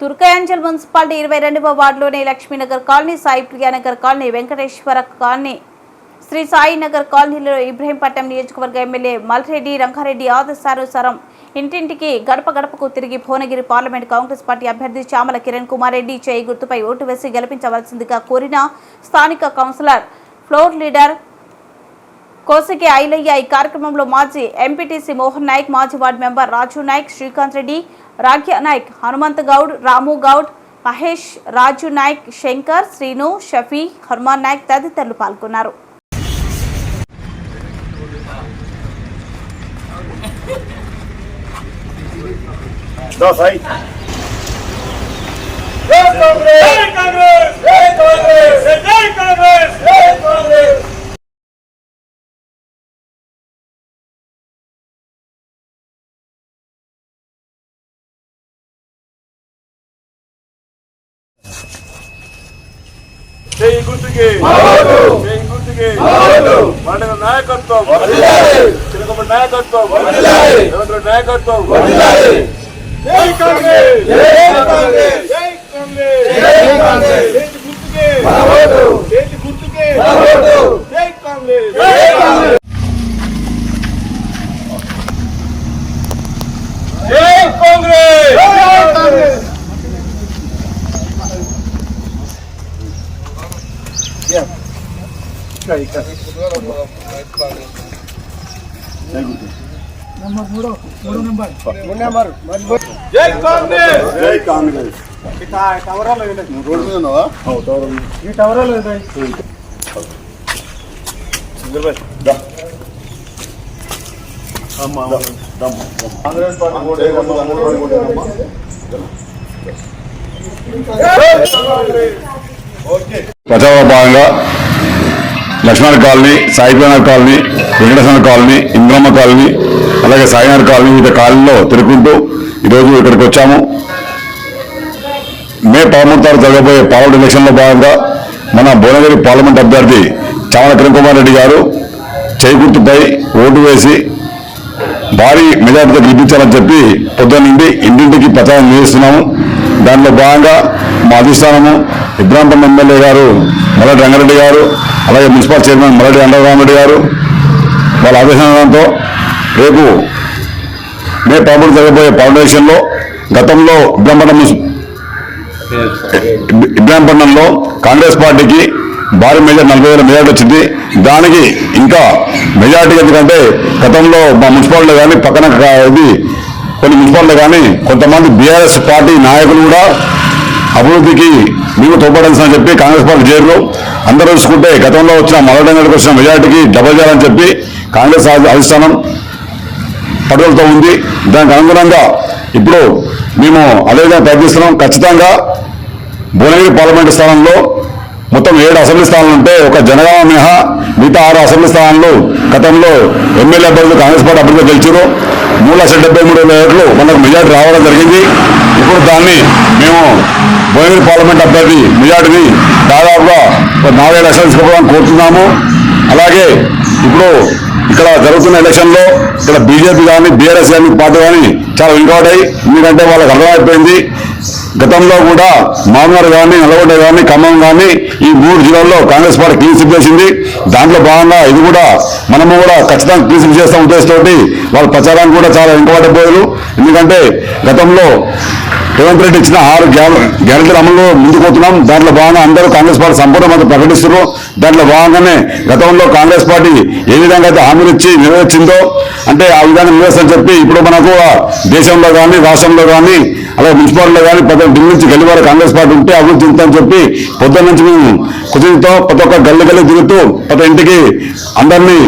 Turkayamjal municipality ఇరవై రెండవ వార్డులోని Lakshminagar colony Sai Priyanagar colony Venkateswara colony Sri Sai Nagar కాలనీలో ఇబ్రహీంపట్నం నియోజకవర్గ ఎమ్మెల్యే మల్రెడ్డి రంగారెడ్డి ఆదేశానుసారం ఇంటింటికి గడప గడపకు తిరిగి భువనగిరి పార్లమెంట్ కాంగ్రెస్ పార్టీ అభ్యర్థి చామల కిరణ్ కుమార్ రెడ్డి చేయి గుర్తుపై ఓటు వేసి గెలిపించవలసిందిగా కోరిన స్థానిక councillor floor leader Kosiki Ailaiah ఈ కార్యక్రమంలో మాజీ ఎంపీటీసీ మోహన్ నాయక్ మాజీ వార్డు మెంబర్ రాజు నాయక్ శ్రీకాంత్ రెడ్డి రాగ్య నాయక్ హనుమంత్ గౌడ్ రాము గౌడ్ మహేష్ రాజు నాయక్ శంకర్ శ్రీను షఫీ హనుమాన్ నాయక్ తదితరులు పాల్గొన్నారు. కాంగ్రెస్! జై కాంగ్రెస్! జై కాంగ్రెస్! జై గుర్తుకి. జై గుర్తుకి. మండల నాయకత్వం! తిరుపతి నాయకత్వం! రేవంత్ నాయకత్వం! జై కాంగ్రెస్! జై కాంగ్రెస్! జై కాంగ్రెస్! జై కాంగ్రెస్! జై గుర్తుకే! జై గుర్తుకే! జై కాంగ్రెస్ జై కాంగ్రెస్ జై కాంగ్రెస్ జై కాంగ్రెస్! జై కాంగ్రెస్. రోడ్డు మీద ఉన్నావా? దా. అమ్మా, దమ్ము. Congress party Lakshmana colony Saibaba colony Venkateswara colony Indramma colony అలాగే సాయినాథ్ కాలనీ వివిధ కాలనీలో తిరుగుకుంటూ ఈరోజు ఇక్కడికి వచ్చాము. మే పదమూడు తారీఖు జరగబోయే పార్లమెంట్ ఎలక్షన్లో భాగంగా మన భువనగిరి పార్లమెంట్ అభ్యర్థి చామల కిరణ్కుమార్ రెడ్డి గారు చేకూర్తిపై ఓటు వేసి భారీ మెజార్టీతో గెలిపించాలని చెప్పి పొద్దున్ననుండి ఇంటింటికి ప్రచారం చేస్తున్నాము. దాంట్లో భాగంగా మా అధిష్టానము ఇబ్రాంపట్నం ఎమ్మెల్యే గారు మొదటి రంగారెడ్డి గారు అలాగే మున్సిపల్ చైర్మన్ మల్లెడ్డి అండరామరెడ్డి గారు వాళ్ళ ఆదేశంతో రేపు మే పదమూడు జరగబోయే ఫౌండేషన్లో గతంలో ఇబ్రాంపట్నం ఇబ్రాంపట్నంలో కాంగ్రెస్ పార్టీకి భారీ మెజార్ నలభై వేల మెజార్టీ వచ్చింది. దానికి ఇంకా మెజార్టీ ఎందుకంటే గతంలో మా మున్సిపాలిటీ కానీ పక్కన ఇది కొన్ని మున్సిపాలిటీ కానీ కొంతమంది బీఆర్ఎస్ పార్టీ నాయకులు కూడా అభివృద్ధికి మేము తోపడాల్సిన చెప్పి కాంగ్రెస్ పార్టీ చేరు అందరూ చూసుకుంటే గతంలో వచ్చిన మొదటి వచ్చిన మెజార్టీకి డబల్ చేయాలని చెప్పి కాంగ్రెస్ అధిష్టానం పట్టుదలతో ఉంది. దానికి అనుగుణంగా ఇప్పుడు మేము అదేవిధంగా ప్రయత్నిస్తున్నాం. ఖచ్చితంగా భువనగిరి పార్లమెంటు స్థానంలో మొత్తం ఏడు అసెంబ్లీ స్థానాలు ఉంటే ఒక జనగామ మినహా మిగతా ఆరు అసెంబ్లీ స్థానాలు గతంలో ఎమ్మెల్యే అభ్యర్థులు కాంగ్రెస్ పార్టీ అభ్యర్థులు గెలిచారు. మూడు లక్షల డెబ్బై మూడు వేల ఓట్లు మనకు మెజార్టీ రావడం జరిగింది. ఇప్పుడు దాన్ని మేము భువనగిరి పార్లమెంట్ అభ్యర్థి మెజార్టీని దాదాపుగా నాలుగైదు లక్షలు తీసుకోవడానికి కోరుతున్నాము. అలాగే ఇప్పుడు ఇక్కడ జరుగుతున్న ఎలక్షన్లో ఇక్కడ బీజేపీ కానీ బీఆర్ఎస్ కానీ పార్టీ కానీ చాలా వింకౌట్ అయ్యి ఎందుకంటే వాళ్ళకి అర్థమైపోయింది గతంలో కూడా మామూలు కానీ నల్గొండ కానీ ఖమ్మం కానీ ఈ మూడు జిల్లాల్లో కాంగ్రెస్ పార్టీ క్లీన్ స్విప్ చేసింది. దాంట్లో భాగంగా ఇది కూడా మనము కూడా ఖచ్చితంగా క్లీన్ స్విప్ చేస్తాం ఉద్దేశంతో వాళ్ళ ప్రచారానికి కూడా చాలా వెనుకబడిపోయారు ఎందుకంటే గతంలో రేవంత్ రెడ్డి ఇచ్చిన ఆరు గ్యారంటీల అమలు ముందుకు పోతున్నాం. దాంట్లో భాగంగా అందరూ కాంగ్రెస్ పార్టీ సంపూర్ణ మద్దతు ప్రకటిస్తున్నారు. దాంట్లో భాగంగానే గతంలో కాంగ్రెస్ పార్టీ ఏ విధంగా అయితే హామీలు ఇచ్చి నెరవేర్చిందో అంటే ఆ విధానం నెరవేర్చని చెప్పి ఇప్పుడు మనకు దేశంలో కానీ రాష్ట్రంలో కానీ అలాగే మున్సిపాలిటీలో కానీ ప్రతి ఒక్క ఢిల్లీ నుంచి గల్లీ కాంగ్రెస్ పార్టీ ఉంటే అభివృద్ధి చెందుతామని చెప్పి పొద్దున్న నుంచి మేము కుదిరితో ప్రతి ఒక్క గల్లి గల్లి తిరుగుతూ ప్రతి ఇంటికి అందరినీ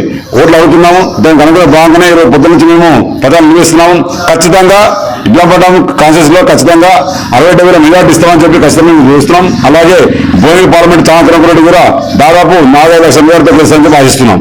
ఓట్లు అడుగుతున్నాము. దానికి అనుగుణ భాగంగానే ఈరోజు పొద్దున్న నుంచి మేము పదాలు నిర్వహిస్తున్నాము. ఖచ్చితంగా ఇబ్లాపట్నం కాన్సెస్లో ఖచ్చితంగా అరవై డెబ్బై మెజార్టీ ఇస్తామని చెప్పి ఖచ్చితంగా మేము చూస్తున్నాం. అలాగే భువనగిరి పార్లమెంట్ చాంద్రం రెడ్డి కూడా దాదాపు నాలుగైదు లక్షల మెజార్టీతో గెలుస్తామని చెప్పి ఆశిస్తున్నాం